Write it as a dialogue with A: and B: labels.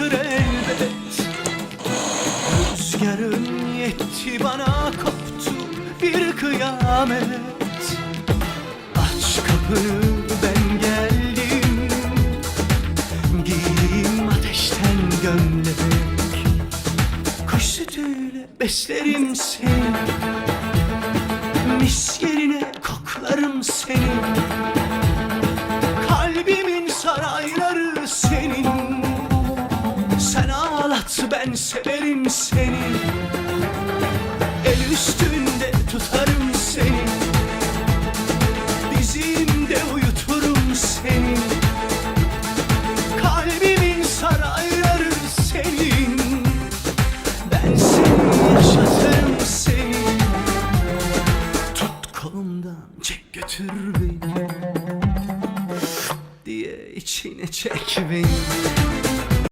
A: vardır elbet. Rüzgarın yetti bana koptu bir kıyamet. Aç kapını ben geldim. Giyeyim ateşten gömlek. Kuş sütüyle beslerim seni. Mis yerine koklarım seni. Kalbimin sarayları senin sen ağlat ben severim seni. El üstünde tutarım seni. Dizimde uyuturum seni. Kalbimin sarayları senin. Ben seni yaşatırım seni. Tut kolumdan çek götür beni. Diye içine çek beni.